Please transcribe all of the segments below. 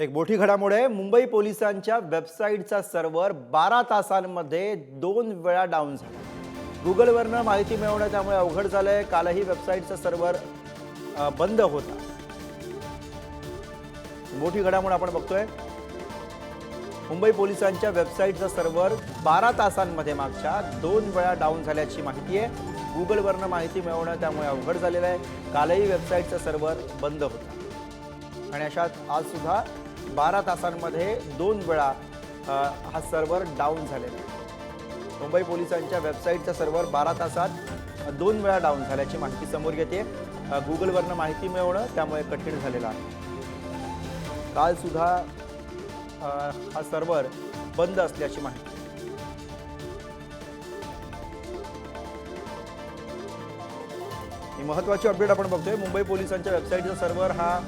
एक मोठी घडामोड आहे. मुंबई पोलिसांच्या वेबसाईटचा सर्व्हर बारा तासांमध्ये दोन वेळा डाऊन झाला. गुगलवरनं माहिती मिळवणं त्यामुळे अवघड झालंय. कालही वेबसाईटचा सर्व्हर बंद होता. मोठी घडामोड आपण बघतोय. मुंबई पोलिसांच्या वेबसाईटचा सर्व्हर बारा तासांमध्ये मागच्या दोन वेळा डाऊन झाल्याची माहिती आहे. गुगलवरनं माहिती मिळवणं त्यामुळे अवघड झालेलं आहे. कालही वेबसाईटचा सर्व्हर बंद होता. आणि अशात आज सुद्धा बारा तासांमध्ये दोन वेळा हा सर्व्हर डाऊन झालेला आहे. मुंबई पोलिसांच्या वेबसाईटचा सर्व्हर बारा तासात दोन वेळा डाऊन झाल्याची माहिती समोर येते. गुगलवरनं माहिती मिळवणं त्यामुळे कठीण झालेलं आहे. कालसुद्धा हा सर्व्हर बंद असल्याची माहिती. ही महत्वाची अपडेट आपण बघतोय. मुंबई पोलिसांच्या वेबसाईटचा सर्व्हर हा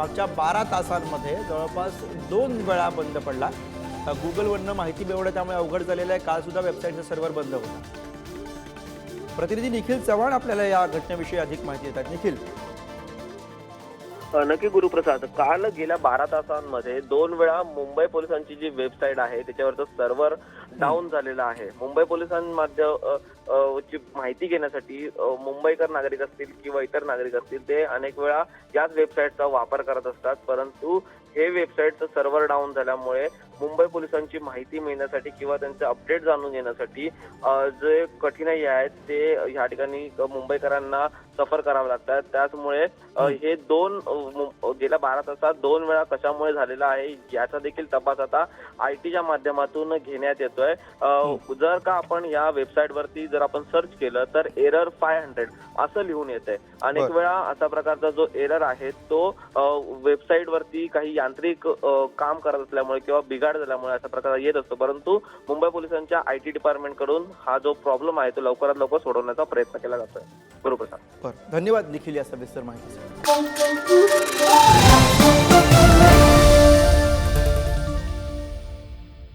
मागच्या बारा तासांमध्ये जवळपास दोन वेळा बंद पडला. गुगलवरनं माहिती मिळवणं त्यामुळे अवघड झालेलं आहे. काल सुद्धा वेबसाईटचा सर्व्हर बंद होता. प्रतिनिधी निखिल चव्हाण आपल्याला या घटनेविषयी अधिक माहिती देतात. निखिल. नक्की गुरुप्रसाद काल गेल्या बारा तासांमध्ये दोन वेळा मुंबई पोलिसांची जी वेबसाईट आहे त्याच्यावरचं सर्व्हर डाऊन झालेलं आहे. मुंबई पोलिसांमध्ये ची माहिती घेण्यासाठी मुंबईकर नागरिक असतील किंवा इतर नागरिक असतील ते अनेक वेळा याच वेबसाईटचा वापर करत असतात. परंतु हे वेबसाईटचं सर्व्हर डाऊन झाल्यामुळे मुंबई पोलिसांची माहिती मिळण्यासाठी किंवा त्यांचे अपडेट जाणून घेण्यासाठी जे कठीणाई आहेत ते ह्या ठिकाणी मुंबईकरांना सफर करावं लागतात त्याचमुळे हे दोन गेल्या बारा तासात दोन वेळा कशामुळे झालेला आहे याचा देखील तपास आता आय टीच्या माध्यमातून घेण्यात येतोय. जर का आपण या वेबसाईट वरती जर आपण सर्च केलं तर एरर फाय हंड्रेड असं लिहून येतंय. अनेक बरं. वेळा अशा प्रकारचा जो एरर आहे तो वेबसाईट वरती काही यांत्रिक काम करत असल्यामुळे किंवा बिघाड झाल्यामुळे अशा प्रकार येत असतो. परंतु मुंबई पोलिसांच्या आय टी डिपार्टमेंटकडून हा जो प्रॉब्लेम आहे तो लवकरात लवकर सोडवण्याचा प्रयत्न केला जातोय. बरोबर धन्यवाद निखिल या सविस्तर माहिती